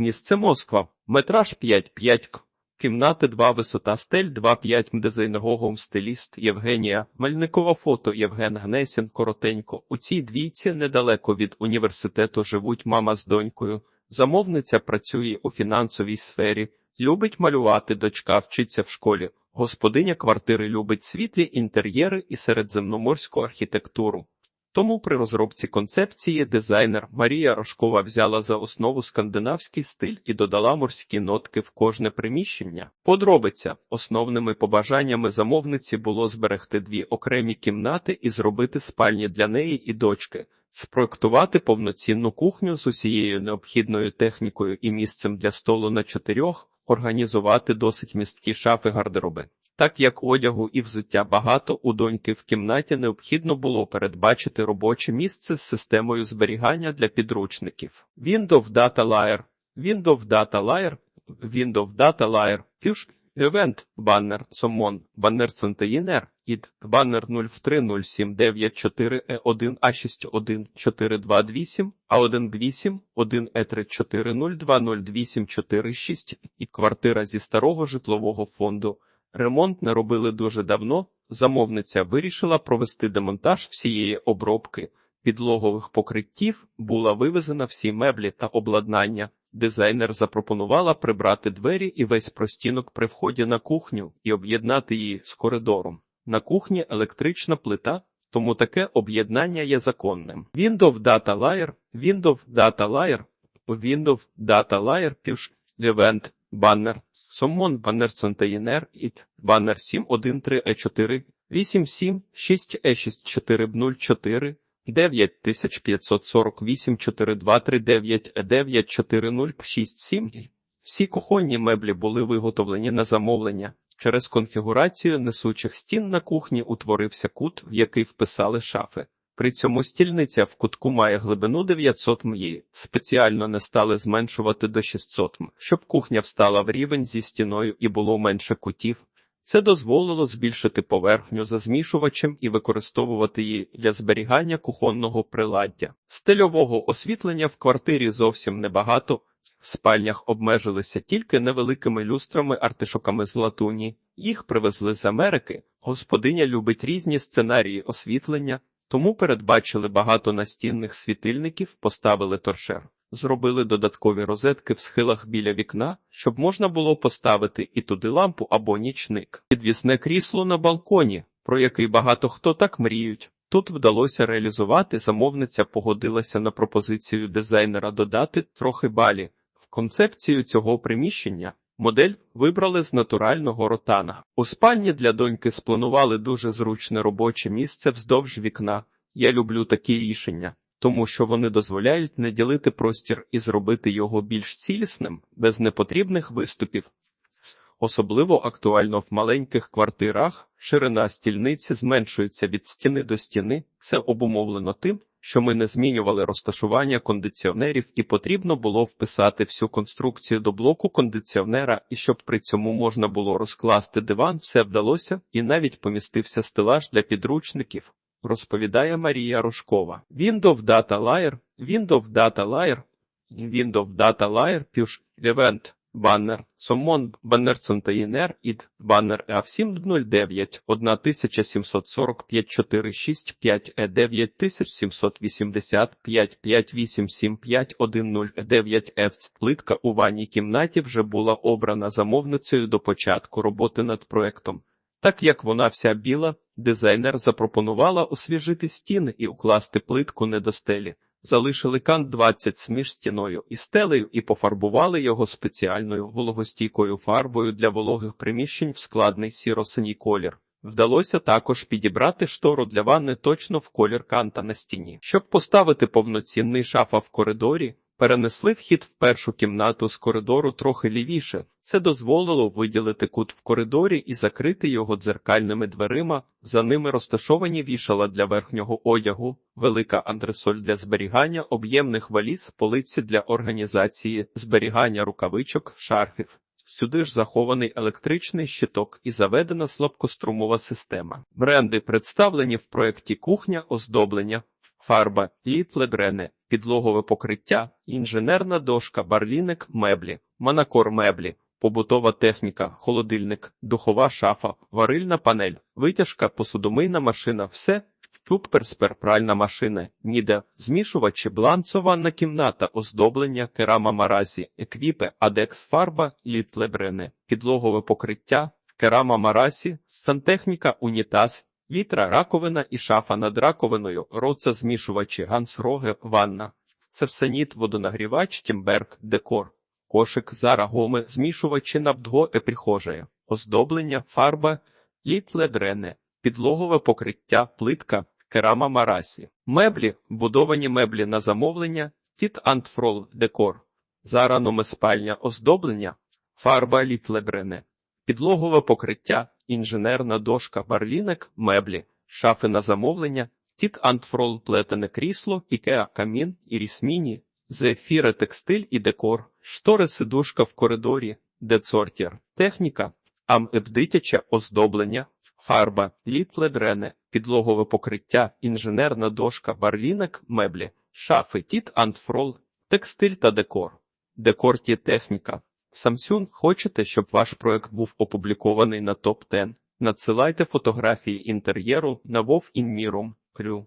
Місце Москва. Метраж 5-5 к. Кімнати 2 висота стель 2-5 дизайнер стиліст Євгенія Мельникова фото Євген Гнесін коротенько. У цій двійці недалеко від університету живуть мама з донькою. Замовниця працює у фінансовій сфері, любить малювати, дочка вчиться в школі. Господиня квартири любить світлі інтер'єри і середземноморську архітектуру. Тому при розробці концепції дизайнер Марія Рожкова взяла за основу скандинавський стиль і додала морські нотки в кожне приміщення. Подробиця основними побажаннями замовниці було зберегти дві окремі кімнати і зробити спальні для неї і дочки, спроектувати повноцінну кухню з усією необхідною технікою і місцем для столу на чотирьох, організувати досить місткі шафи гардероби. Так як одягу і взуття багато, у доньки в кімнаті необхідно було передбачити робоче місце з системою зберігання для підручників. Windows Data Layer, Windows Data Layer, Windows Data Layer, Fusion, Event, Banner, Summon, Banner Container, id, Banner 030794E1A614228, A128, 1E340202846 і квартира зі старого житлового фонду. Ремонт не робили дуже давно. Замовниця вирішила провести демонтаж всієї обробки підлогових покриттів, була вивезена всі меблі та обладнання. Дизайнер запропонувала прибрати двері і весь простінок при вході на кухню і об'єднати її з коридором. На кухні електрична плита, тому таке об'єднання є законним. Windows Data Layer, Windows Data Layer, Windows Data Layer, Push, Event, Banner, Summon Banner Container, IT, Banner 713E4, 876E6404, 9548 4239 94067. Всі кухонні меблі були виготовлені на замовлення. Через конфігурацію несучих стін на кухні утворився кут, в який вписали шафи. При цьому стільниця в кутку має глибину 900 м'ї. Спеціально не стали зменшувати до 600 м, щоб кухня встала в рівень зі стіною і було менше кутів. Це дозволило збільшити поверхню за змішувачем і використовувати її для зберігання кухонного приладдя. Стильового освітлення в квартирі зовсім небагато. В спальнях обмежилися тільки невеликими люстрами артишоками з латуні. Їх привезли з Америки. Господиня любить різні сценарії освітлення, тому передбачили багато настінних світильників, поставили торшер. Зробили додаткові розетки в схилах біля вікна, щоб можна було поставити і туди лампу або нічник. Підвісне крісло на балконі, про який багато хто так мріють. Тут вдалося реалізувати, замовниця погодилася на пропозицію дизайнера додати трохи балі. В концепцію цього приміщення модель вибрали з натурального ротана. У спальні для доньки спланували дуже зручне робоче місце вздовж вікна. Я люблю такі рішення тому що вони дозволяють не ділити простір і зробити його більш цілісним, без непотрібних виступів. Особливо актуально в маленьких квартирах ширина стільниці зменшується від стіни до стіни. Це обумовлено тим, що ми не змінювали розташування кондиціонерів, і потрібно було вписати всю конструкцію до блоку кондиціонера, і щоб при цьому можна було розкласти диван, все вдалося, і навіть помістився стелаж для підручників розповідає Марія Рожкова. Windows Data Layer, Windows Data Layer, Windows Data Layer, Push, Event, Banner, Summon, Banner Container, id, Banner A709, 1745 465 E 9785 5875 10 F. Плитка у ванній кімнаті вже була обрана замовницею до початку роботи над проектом. Так як вона вся біла, дизайнер запропонувала освіжити стіни і укласти плитку не до стелі. Залишили кант 20 між стіною і стелею і пофарбували його спеціальною вологостійкою фарбою для вологих приміщень в складний сіро-синій колір. Вдалося також підібрати штору для ванни точно в колір канта на стіні. Щоб поставити повноцінний шафа в коридорі, Перенесли вхід в першу кімнату з коридору трохи лівіше. Це дозволило виділити кут в коридорі і закрити його дзеркальними дверима. За ними розташовані вішала для верхнього одягу, велика антресоль для зберігання об'ємних валіз, полиці для організації, зберігання рукавичок, шарфів. Сюди ж захований електричний щиток і заведена слабкострумова система. Бренди представлені в проєкті кухня, оздоблення, фарба, літледрене, підлогове покриття, інженерна дошка, барліник, меблі, манакор меблі, побутова техніка, холодильник, духова шафа, варильна панель, витяжка, посудомийна машина, все. Чупперспер, пральна машина, ніде, змішувачі, бланцована кімната, оздоблення, керама маразі, еквіпи, адекс фарба, літлебрене, підлогове покриття, керама марасі, сантехніка, унітаз, вітра, раковина і шафа над раковиною, роца змішувачі, гансроги, ванна. Цевсаніт, водонагрівач, тімберг, декор, кошик, зара, гоми, змішувачі, навдго, еприхожеє, оздоблення, фарба, літледрене, підлогове покриття, плитка, керама марасі, меблі, будовані меблі на замовлення, тіт антфрол, декор, зара номеспальня, оздоблення, фарба літлебрене, підлогове покриття, інженерна дошка, барлінек, меблі, шафи на замовлення, тіт антфрол, плетене крісло, ікеа, камін, ірісміні, зефіре, текстиль і декор, штори, сидушка в коридорі, децортір, техніка, ам-еп дитяче оздоблення, фарба, літледрене, підлогове покриття, інженерна дошка, барлінек, меблі, шафи, тіт антфрол, текстиль та декор. Декор ті техніка. Samsung хочете, щоб ваш проект був опублікований на топ 10 Надсилайте фотографії інтер'єру на Вов Інміром. Крю.